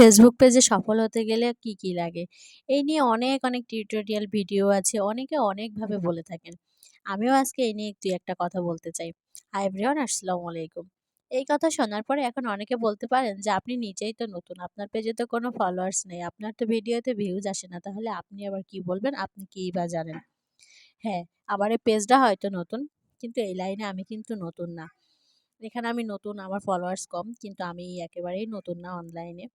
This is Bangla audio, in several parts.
ফেসবুক পেজে সফল হতে গেলে কি, কি লাগে? এই নিয়ে অনেক, অনেক টিউটোরিয়াল ভিডিও আছে। অনেকে অনেকভাবে বলে থাকেন। আমিও আজকে এই নিয়ে ২-১ কথা বলতে চাই। হাই এভরিওয়ান আসসালামু আলাইকুম। এই কথা শোনার পরে এখন অনেকে বলতে পারেন যে আপনি নিজেই তো নতুন। আপনার পেজে তো কোনো ফলোয়ার্স নেই। আপনার তো ভিডিওতে ভিউজ আসে না। তাহলে আপনি আবার কি বলবেন? আপনি কিই বা জানেন? হ্যাঁ, আমার এই পেজটা হয়তো নতুন। কিন্তু এই লাইনে আমি কিন্তু নতুন না। এখানে আমি নতুন, আমার ফলোয়ার্স কম। কিন্তু আমি একেবারেই নতুন না অনলাইনে।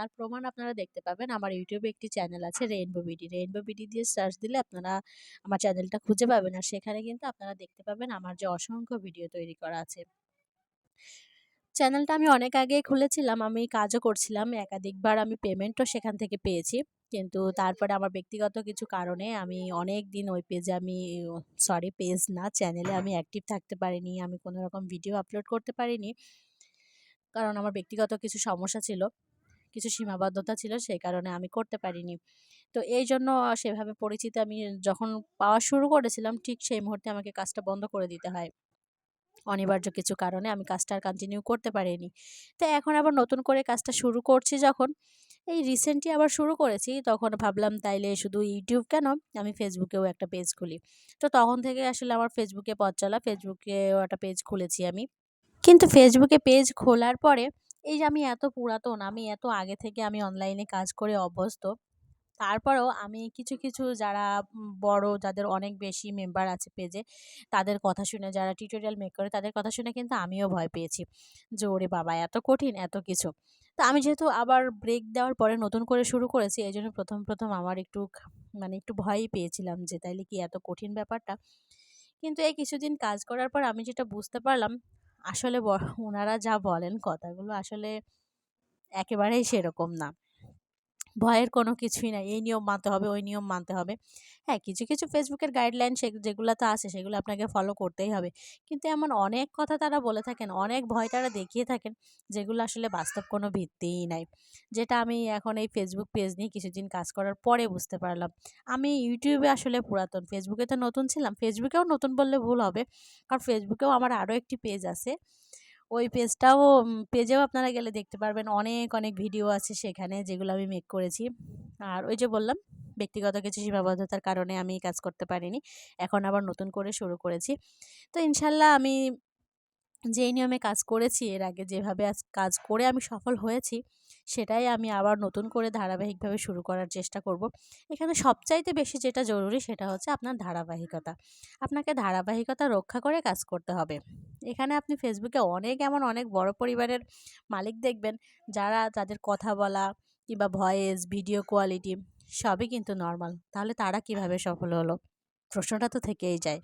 তার প্রমাণ আপনারা দেখতে পাবেন আমার ইউটিউবে একটি চ্যানেল আছে রেইনবো বিডি। রেইনবো বিডি দিয়ে সার্চ দিলে আপনারা আমার চ্যানেলটা খুঁজে পাবেন। আর সেখানে কিন্তু আপনারা দেখতে পাবেন আমার যে অসংখ্য ভিডিও তৈরি করা আছে। চ্যানেলটা আমি অনেক আগেই খুলেছিলাম। আমি কাজও করছিলাম। একাধিকবার আমি পেমেন্টও সেখান থেকে পেয়েছি। কিন্তু তারপরে আমার ব্যক্তিগত কিছু কারণে আমি অনেক দিন ওই পেজে আমি সরি পেজ না চ্যানেলে আমি অ্যাক্টিভ থাকতে পারিনি। আমি কোনো রকম ভিডিও আপলোড করতে পারিনি। কারণ আমার ব্যক্তিগত কিছু সমস্যা ছিল। কিছু সীমাবদ্ধতা ছিল সেই কারণে আমি করতে পারিনি। তো এই জন্য সেভাবে পরিচিতি আমি যখন পাওয়া শুরু করেছিলাম ঠিক সেই মুহূর্তে আমাকে কাজটা বন্ধ করে দিতে হয়। অনিবার্য কিছু কারণে আমি কাজটা আর কন্টিনিউ করতে পারিনি। তো এখন আবার নতুন করে কাজটা শুরু করছি যখন, এই রিসেন্টলি আবার শুরু করেছি তখন ভাবলাম তাইলে শুধু ইউটিউব কেন আমি ফেসবুকেও একটা পেজ খুলি। তো তখন থেকে আসলে আমার ফেসবুকে পথ চলা। ফেসবুকেও একটা পেজ খুলেছি আমি। কিন্তু ফেসবুকে পেজ খোলার পরে এই যে আমি এত পুরাতন, আমি এত আগে থেকে আমি অনলাইনে কাজ করে অভ্যস্ত। তারপরেও আমি কিছু, কিছু যারা বড় যাদের অনেক বেশি মেম্বার আছে পেজে, তাদের কথা শুনে যারা টিউটোরিয়াল মেক করে তাদের কথা শুনে কিন্তু আমিও ভয় পেয়েছি। যে ওরে বাবা! এত কঠিন, এত কিছু। তো আমি যেহেতু আবার ব্রেক দেওয়ার পরে নতুন করে শুরু করেছি এজন্য ১ম, ১ম আমার একটু মানে একটু ভয়ই পেয়েছিলাম যে তাইলে কি এত কঠিন ব্যাপারটা? কিন্তু এই কিছুদিন কাজ করার পর আমি যেটা বুঝতে পারলাম আসলে ওনারা যা বলেন কথাগুলো আসলে একেবারেই সেরকম না। ভয়ের কোনো কিছুই নাই। এই নিয়ম মানতে হবে, ওই নিয়ম মানতে হবে। হ্যাঁ, কিছু, কিছু ফেসবুকের গাইডলাইন সে যেগুলো তো আছে সেগুলো আপনাকে ফলো করতেই হবে। কিন্তু এমন অনেক কথা তারা বলে থাকেন, অনেক ভয় তারা দেখিয়ে থাকেন যেগুলো আসলে বাস্তব কোনো ভিত্তিই নাই। যেটা আমি এখন এই ফেসবুক পেজ নিয়ে কিছুদিন কাজ করার পরে বুঝতে পারলাম। আমি ইউটিউবে আসলে পুরাতন, ফেসবুকে তো নতুন ছিলাম। ফেসবুকেও নতুন বললে ভুল হবে। কারণ ফেসবুকেও আমার আরও একটি পেজ আছে। ওই পেজটাও পেজেও আপনারা গেলে দেখতে পারবেন অনেক, অনেক ভিডিও আছে সেখানে যেগুলো আমি মেক করেছি। আর ওই যে বললাম ব্যক্তিগত কিছু সীমাবদ্ধতার কারণে আমি কাজ করতে পারিনি। এখন আবার নতুন করে শুরু করেছি। তো ইনশাল্লাহ আমি যেই নিয়মে কাজ করেছি এর আগে যেভাবে আজ কাজ করে আমি সফল হয়েছি সেটাই আমি আবার নতুন করে ধারাবাহিকভাবে শুরু করার চেষ্টা করব। এখানে সবচাইতে বেশি যেটা জরুরি সেটা হচ্ছে আপনার ধারাবাহিকতা। আপনাকে ধারাবাহিকতা রক্ষা করে কাজ করতে হবে। এখানে আপনি ফেসবুকে অনেক এমন অনেক বড় পরিবারের মালিক দেখবেন যারা তাদের কথা বলা কিংবা ভয়েস, ভিডিও কোয়ালিটি সবই কিন্তু নর্মাল তাহলে তারা কীভাবে সফল হলো? প্রশ্নটা তো থেকেই যায়।